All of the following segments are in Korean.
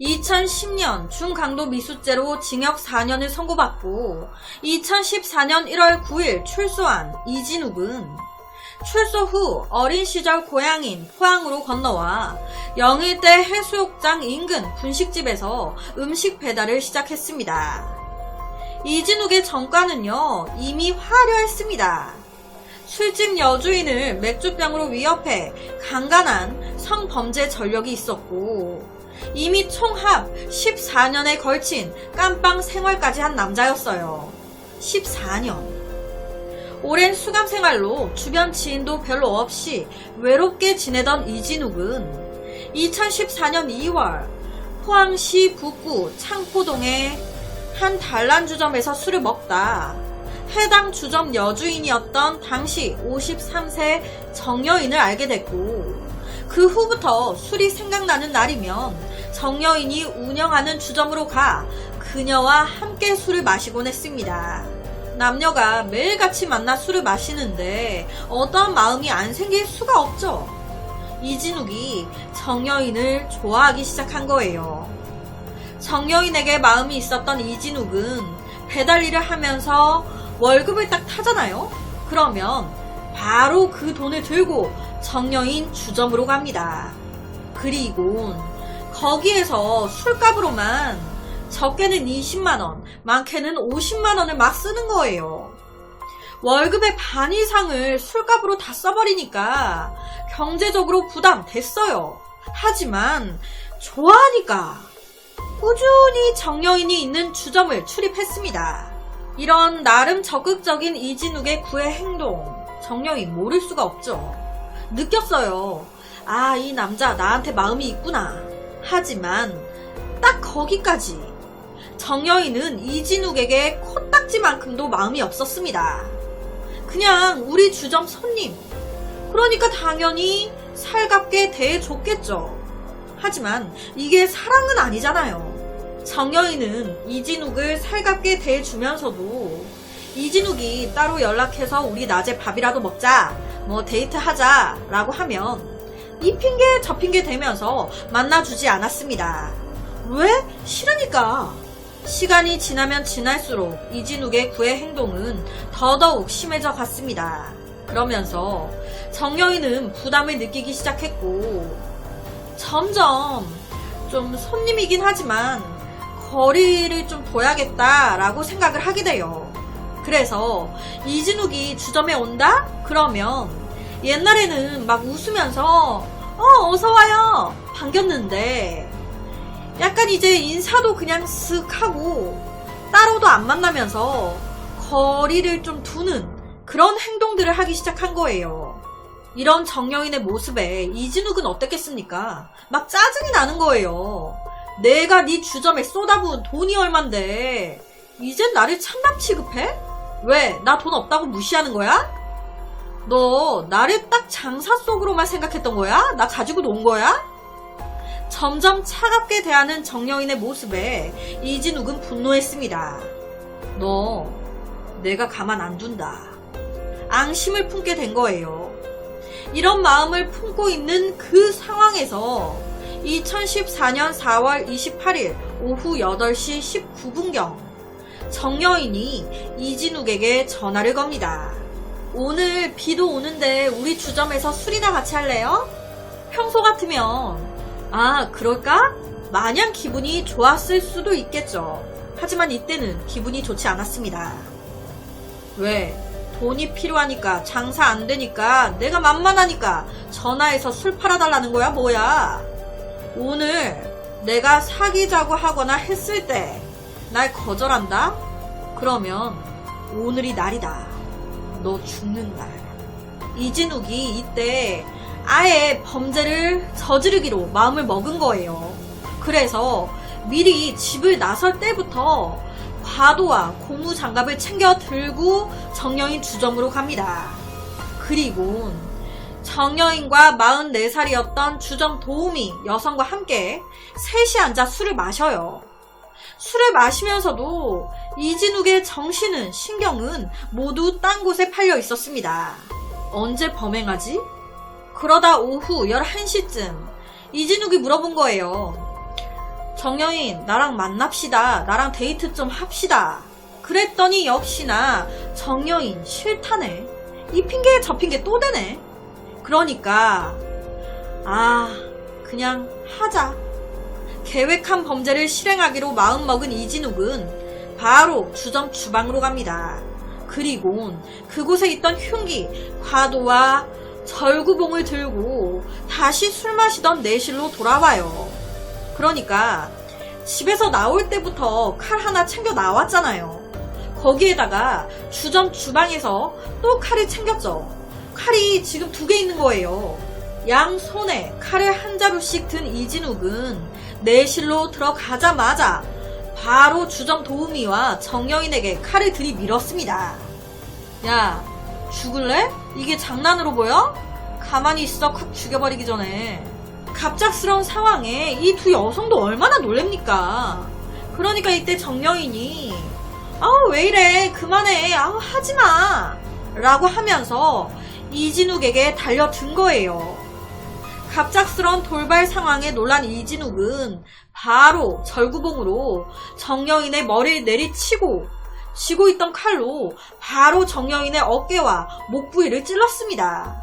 2010년 중강도 미수죄로 징역 4년을 선고받고 2014년 1월 9일 출소한 이진욱은 출소 후 어린 시절 고향인 포항으로 건너와 영일대 해수욕장 인근 분식집에서 음식 배달을 시작했습니다. 이진욱의 전과는요, 이미 화려했습니다. 술집 여주인을 맥주병으로 위협해 강간한 성범죄 전력이 있었고, 이미 총합 14년에 걸친 깜빵 생활까지 한 남자였어요. 14년. 오랜 수감 생활로 주변 지인도 별로 없이 외롭게 지내던 이진욱은 2014년 2월 포항시 북구 창포동의 한 단란주점에서 술을 먹다 해당 주점 여주인이었던 당시 53세 정여인을 알게 됐고 그 후부터 술이 생각나는 날이면 정여인이 운영하는 주점으로 가 그녀와 함께 술을 마시곤 했습니다. 남녀가 매일같이 만나 술을 마시는데 어떠한 마음이 안 생길 수가 없죠. 이진욱이 정여인을 좋아하기 시작한 거예요. 정여인에게 마음이 있었던 이진욱은 배달 일을 하면서 월급을 딱 타잖아요? 그러면 바로 그 돈을 들고 정여인 주점으로 갑니다. 그리고 거기에서 술값으로만 적게는 20만원, 많게는 50만원을 막 쓰는 거예요. 월급의 반 이상을 술값으로 다 써버리니까 경제적으로 부담 됐어요. 하지만 좋아하니까 꾸준히 정여인이 있는 주점을 출입했습니다. 이런 나름 적극적인 이진욱의 구애 행동, 정여인 모를 수가 없죠. 느꼈어요. 아, 이 남자 나한테 마음이 있구나. 하지만 딱 거기까지. 정여인은 이진욱에게 코딱지만큼도 마음이 없었습니다. 그냥 우리 주점 손님. 그러니까 당연히 살갑게 대해줬겠죠. 하지만 이게 사랑은 아니잖아요. 정여인은 이진욱을 살갑게 대해주면서도 이진욱이 따로 연락해서 우리 낮에 밥이라도 먹자, 뭐 데이트하자 라고 하면 이 핑계 저 핑계 대면서 만나주지 않았습니다. 왜? 싫으니까. 시간이 지나면 지날수록 이진욱의 구애 행동은 더더욱 심해져 갔습니다. 그러면서 정여인은 부담을 느끼기 시작했고 점점 좀 손님이긴 하지만 거리를 좀 둬야겠다라고 생각을 하게 돼요. 그래서 이진욱이 주점에 온다? 그러면 옛날에는 막 웃으면서 어 어서 와요 반겼는데 약간 이제 인사도 그냥 쓱 하고 따로도 안 만나면서 거리를 좀 두는 그런 행동들을 하기 시작한 거예요. 이런 정여인의 모습에 이진욱은 어땠겠습니까? 막 짜증이 나는 거예요. 내가 네 주점에 쏟아부은 돈이 얼만데 이젠 나를 찬밥 취급해? 왜? 나 돈 없다고 무시하는 거야? 너 나를 딱 장사 속으로만 생각했던 거야? 나 가지고 논 거야? 점점 차갑게 대하는 정여인의 모습에 이진욱은 분노했습니다. 너 내가 가만 안 둔다. 앙심을 품게 된 거예요. 이런 마음을 품고 있는 그 상황에서 2014년 4월 28일 오후 8시 19분경 정여인이 이진욱에게 전화를 겁니다. 오늘 비도 오는데 우리 주점에서 술이나 같이 할래요? 평소 같으면 아 그럴까? 마냥 기분이 좋았을 수도 있겠죠. 하지만 이때는 기분이 좋지 않았습니다. 왜? 돈이 필요하니까 장사 안 되니까 내가 만만하니까 전화해서 술 팔아달라는 거야 뭐야? 오늘 내가 사귀자고 하거나 했을 때 날 거절한다? 그러면 오늘이 날이다. 너 죽는 날. 이진욱이 이때 아예 범죄를 저지르기로 마음을 먹은 거예요. 그래서 미리 집을 나설 때부터 과도와 고무 장갑을 챙겨 들고 정여인 주점으로 갑니다. 그리고 정여인과 44살이었던 주점 도우미 여성과 함께 셋이 앉아 술을 마셔요. 술을 마시면서도 이진욱의 정신은 신경은 모두 딴 곳에 팔려 있었습니다. 언제 범행하지? 그러다 오후 11시쯤 이진욱이 물어본 거예요. 정여인, 나랑 만납시다. 나랑 데이트 좀 합시다. 그랬더니 역시나 정여인 싫다네. 이 핑계 저 핑계 또 대네. 그러니까, 아, 그냥 하자. 계획한 범죄를 실행하기로 마음먹은 이진욱은 바로 주점 주방으로 갑니다. 그리곤 그곳에 있던 흉기, 과도와 절구봉을 들고 다시 술 마시던 내실로 돌아와요. 그러니까 집에서 나올 때부터 칼 하나 챙겨 나왔잖아요. 거기에다가 주점 주방에서 또 칼을 챙겼죠. 칼이 지금 두 개 있는 거예요. 양 손에 칼을 한 자루씩 든 이진욱은 내실로 들어가자마자 바로 주점 도우미와 정여인에게 칼을 들이밀었습니다. 야, 죽을래? 이게 장난으로 보여? 가만히 있어 콱 죽여버리기 전에. 갑작스러운 상황에 이 두 여성도 얼마나 놀랍니까? 그러니까 이때 정여인이 아우 왜 이래 그만해 아우 하지마 라고 하면서 이진욱에게 달려든 거예요. 갑작스런 돌발 상황에 놀란 이진욱은 바로 절구봉으로 정여인의 머리를 내리치고 쥐고 있던 칼로 바로 정여인의 어깨와 목 부위를 찔렀습니다.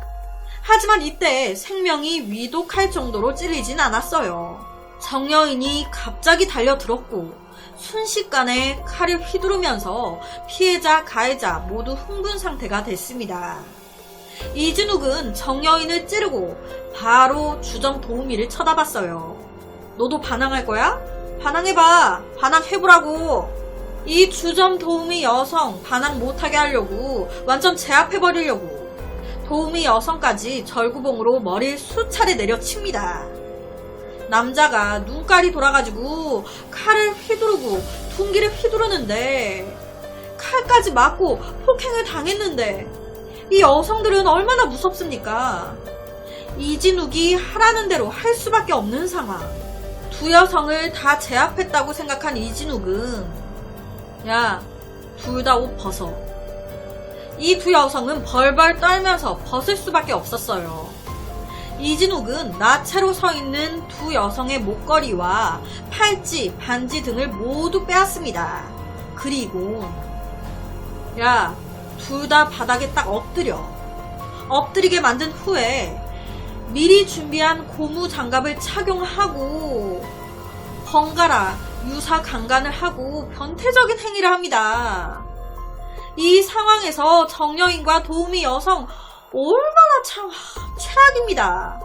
하지만 이때 생명이 위독할 정도로 찔리진 않았어요. 정여인이 갑자기 달려들었고 순식간에 칼을 휘두르면서 피해자, 가해자 모두 흥분 상태가 됐습니다. 이진욱은 정여인을 찌르고 바로 주점 도우미를 쳐다봤어요. 너도 반항할 거야? 반항해봐. 반항해보라고. 이 주점 도우미 여성 반항 못하게 하려고 완전 제압해버리려고 도우미 여성까지 절구봉으로 머리를 수차례 내려칩니다. 남자가 눈깔이 돌아가지고 칼을 휘두르고 둔기를 휘두르는데 칼까지 맞고 폭행을 당했는데 이 여성들은 얼마나 무섭습니까? 이진욱이 하라는 대로 할 수밖에 없는 상황. 두 여성을 다 제압했다고 생각한 이진욱은 야, 둘 다 옷 벗어. 이 두 여성은 벌벌 떨면서 벗을 수밖에 없었어요. 이진욱은 나체로 서 있는 두 여성의 목걸이와 팔찌, 반지 등을 모두 빼앗습니다. 그리고 야, 둘 다 바닥에 딱 엎드려. 엎드리게 만든 후에 미리 준비한 고무 장갑을 착용하고 번갈아 유사 강간을 하고 변태적인 행위를 합니다. 이 상황에서 정여인과 도우미 여성 얼마나 참 하, 최악입니다.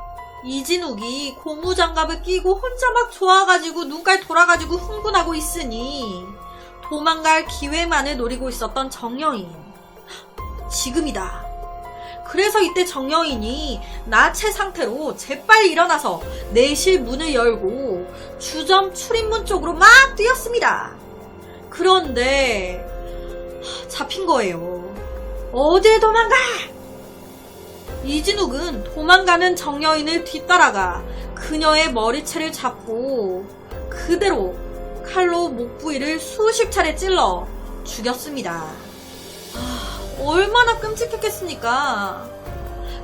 이진욱이 고무장갑을 끼고 혼자 막 좋아가지고 눈깔 돌아가지고 흥분하고 있으니 도망갈 기회만을 노리고 있었던 정여인. 지금이다. 그래서 이때 정여인이 나체 상태로 재빨리 일어나서 내실 문을 열고 주점 출입문 쪽으로 막 뛰었습니다. 그런데 하, 잡힌 거예요. 어딜 도망가! 이진욱은 도망가는 정여인을 뒤따라가 그녀의 머리채를 잡고 그대로 칼로 목 부위를 수십 차례 찔러 죽였습니다. 얼마나 끔찍했겠습니까?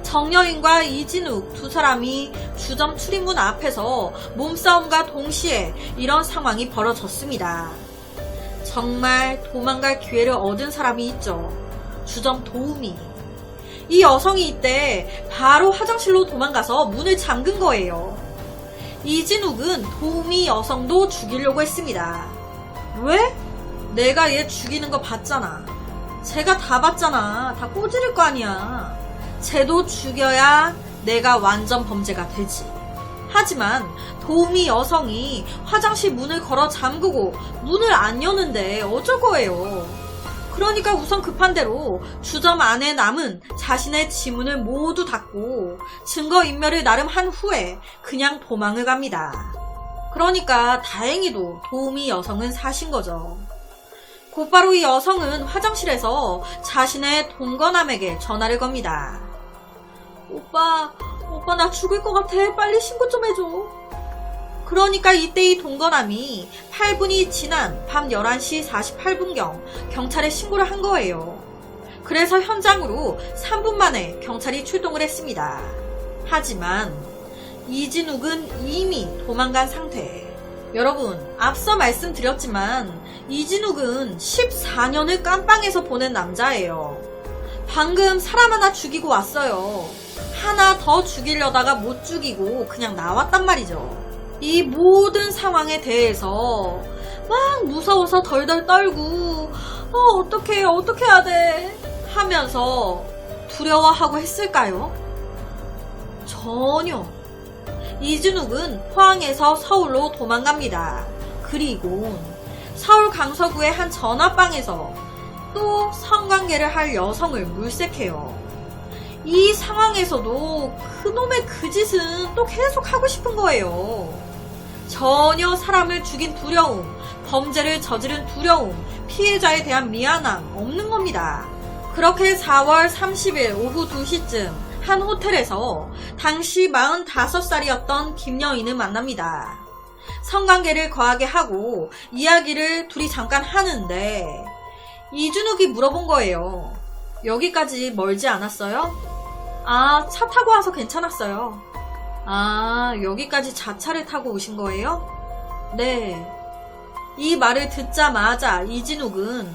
정여인과 이진욱 두 사람이 주점 출입문 앞에서 몸싸움과 동시에 이런 상황이 벌어졌습니다. 정말 도망갈 기회를 얻은 사람이 있죠. 주점 도우미. 이 여성이 이때 바로 화장실로 도망가서 문을 잠근 거예요. 이진욱은 도우미 여성도 죽이려고 했습니다. 왜? 내가 얘 죽이는 거 봤잖아. 제가 다 봤잖아. 다 꼬지를 거 아니야. 쟤도 죽여야 내가 완전 범죄가 되지. 하지만 도우미 여성이 화장실 문을 걸어 잠그고 문을 안 여는데 어쩔 거예요. 그러니까 우선 급한 대로 주점 안에 남은 자신의 지문을 모두 닫고 증거인멸을 나름 한 후에 그냥 도망을 갑니다. 그러니까 다행히도 도우미 여성은 사신 거죠. 곧바로 이 여성은 화장실에서 자신의 동거남에게 전화를 겁니다. 오빠, 오빠 나 죽을 것 같아. 빨리 신고 좀 해줘. 그러니까 이때 이 동거남이 8분이 지난 밤 11시 48분경 경찰에 신고를 한 거예요. 그래서 현장으로 3분 만에 경찰이 출동을 했습니다. 하지만 이진욱은 이미 도망간 상태. 여러분, 앞서 말씀드렸지만 이진욱은 14년을 깜빵에서 보낸 남자예요. 방금 사람 하나 죽이고 왔어요. 하나 더 죽이려다가 못 죽이고 그냥 나왔단 말이죠. 이 모든 상황에 대해서 막 무서워서 덜덜 떨고 어, 어떡해, 어떻게 해야 돼? 하면서 두려워하고 했을까요? 전혀. 이준욱은 포항에서 서울로 도망갑니다. 그리고 서울 강서구의 한 전화방에서 또 성관계를 할 여성을 물색해요. 이 상황에서도 그놈의 그 짓은 또 계속 하고 싶은 거예요. 전혀 사람을 죽인 두려움, 범죄를 저지른 두려움, 피해자에 대한 미안함 없는 겁니다. 그렇게 4월 30일 오후 2시쯤 한 호텔에서 당시 45살이었던 김여인을 만납니다. 성관계를 거하게 하고 이야기를 둘이 잠깐 하는데 이준욱이 물어본 거예요. 여기까지 멀지 않았어요? 아, 차 타고 와서 괜찮았어요. 아, 여기까지 자차를 타고 오신 거예요? 네. 이 말을 듣자마자 이진욱은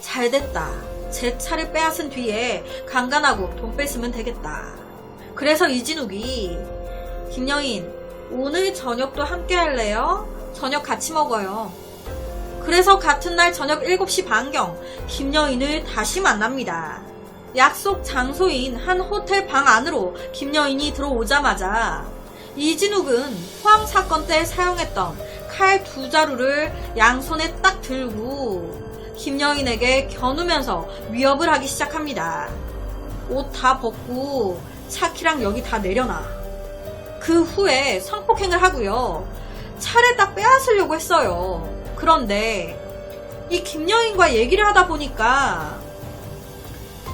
잘 됐다. 제 차를 빼앗은 뒤에 강간하고 돈 뺐으면 되겠다. 그래서 이진욱이 김영인 오늘 저녁도 함께 할래요? 저녁 같이 먹어요. 그래서 같은 날 저녁 7시 반경 김여인을 다시 만납니다. 약속 장소인 한 호텔 방 안으로 김여인이 들어오자마자 이진욱은 포항 사건 때 사용했던 칼 두 자루를 양손에 딱 들고 김여인에게 겨누면서 위협을 하기 시작합니다. 옷 다 벗고 차키랑 여기 다 내려놔. 그 후에 성폭행을 하고요. 차를 딱 빼앗으려고 했어요. 그런데 이 김여인과 얘기를 하다 보니까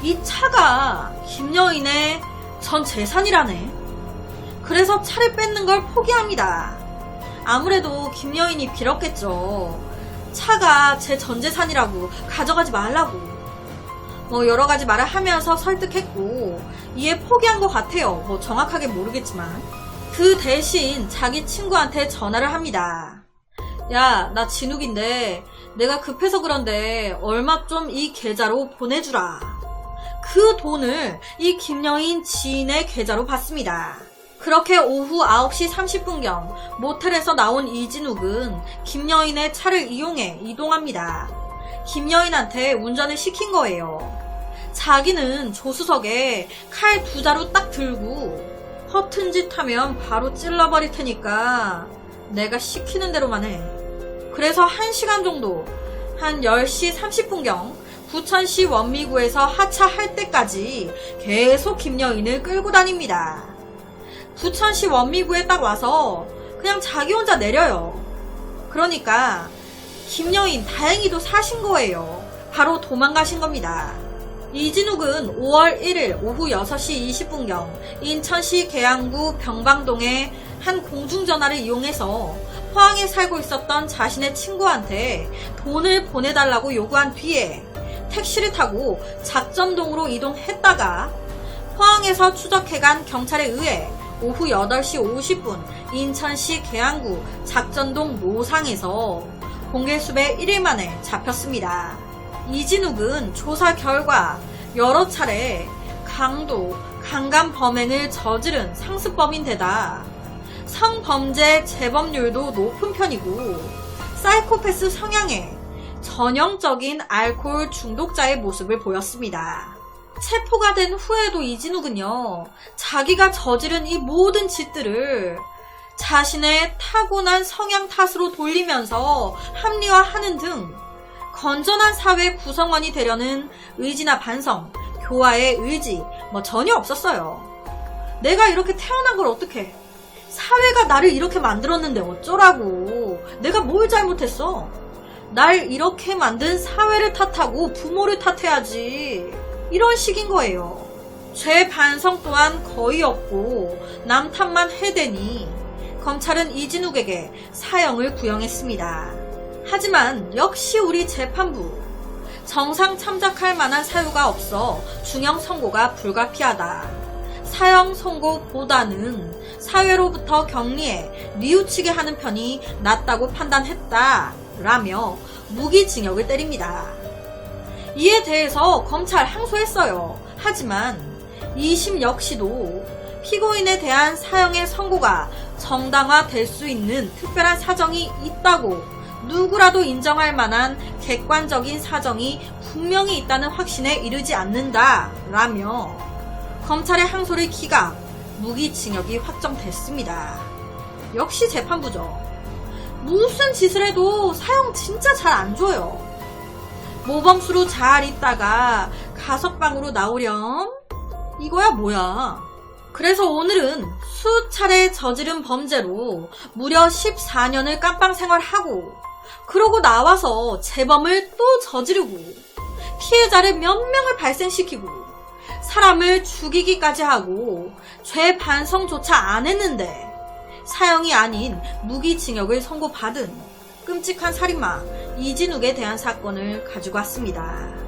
이 차가 김여인의 전 재산이라네. 그래서 차를 뺏는 걸 포기합니다. 아무래도 김여인이 빌었겠죠. 차가 제 전 재산이라고 가져가지 말라고. 뭐 여러 가지 말을 하면서 설득했고 이에 포기한 것 같아요. 뭐 정확하게 모르겠지만. 그 대신 자기 친구한테 전화를 합니다. 야, 나 진욱인데 내가 급해서 그런데 얼마 좀 이 계좌로 보내주라. 그 돈을 이 김여인 지인의 계좌로 받습니다. 그렇게 오후 9시 30분경 모텔에서 나온 이진욱은 김여인의 차를 이용해 이동합니다. 김여인한테 운전을 시킨 거예요. 자기는 조수석에 칼 두 자루 딱 들고 허튼 짓 하면 바로 찔러버릴 테니까 내가 시키는 대로만 해. 그래서 1시간 정도, 한 10시 30분경 부천시 원미구에서 하차할 때까지 계속 김여인을 끌고 다닙니다. 부천시 원미구에 딱 와서 그냥 자기 혼자 내려요. 그러니까 김여인 다행히도 사신 거예요. 바로 도망가신 겁니다. 이진욱은 5월 1일 오후 6시 20분경 인천시 계양구 병방동의 한 공중전화를 이용해서 포항에 살고 있었던 자신의 친구한테 돈을 보내달라고 요구한 뒤에 택시를 타고 작전동으로 이동했다가 포항에서 추적해간 경찰에 의해 오후 8시 50분 인천시 계양구 작전동 노상에서 공개수배 1일 만에 잡혔습니다. 이진욱은 조사 결과 여러 차례 강도, 강간 범행을 저지른 상습범인데다 성범죄 재범률도 높은 편이고 사이코패스 성향의 전형적인 알코올 중독자의 모습을 보였습니다. 체포가 된 후에도 이진욱은요, 자기가 저지른 이 모든 짓들을 자신의 타고난 성향 탓으로 돌리면서 합리화하는 등 건전한 사회 구성원이 되려는 의지나 반성, 교화의 의지, 뭐 전혀 없었어요. 내가 이렇게 태어난 걸 어떡해. 사회가 나를 이렇게 만들었는데 어쩌라고. 내가 뭘 잘못했어? 날 이렇게 만든 사회를 탓하고 부모를 탓해야지. 이런 식인 거예요. 죄 반성 또한 거의 없고 남 탓만 해대니 검찰은 이진욱에게 사형을 구형했습니다. 하지만 역시 우리 재판부 정상 참작할 만한 사유가 없어 중형 선고가 불가피하다. 사형 선고보다는 사회로부터 격리해 뉘우치게 하는 편이 낫다고 판단했다 라며 무기징역을 때립니다. 이에 대해서 검찰 항소했어요. 하지만 2심 역시도 피고인에 대한 사형의 선고가 정당화될 수 있는 특별한 사정이 있다고 누구라도 인정할 만한 객관적인 사정이 분명히 있다는 확신에 이르지 않는다 라며 검찰의 항소를 기각, 무기징역이 확정됐습니다. 역시 재판부죠. 무슨 짓을 해도 사형 진짜 잘 안 줘요. 모범수로 잘 있다가 가석방으로 나오렴? 이거야 뭐야. 그래서 오늘은 수차례 저지른 범죄로 무려 14년을 깜빵 생활하고 그러고 나와서 재범을 또 저지르고 피해자를 몇 명을 발생시키고 사람을 죽이기까지 하고 죄 반성조차 안 했는데 사형이 아닌 무기징역을 선고받은 끔찍한 살인마 이진욱에 대한 사건을 가지고 왔습니다.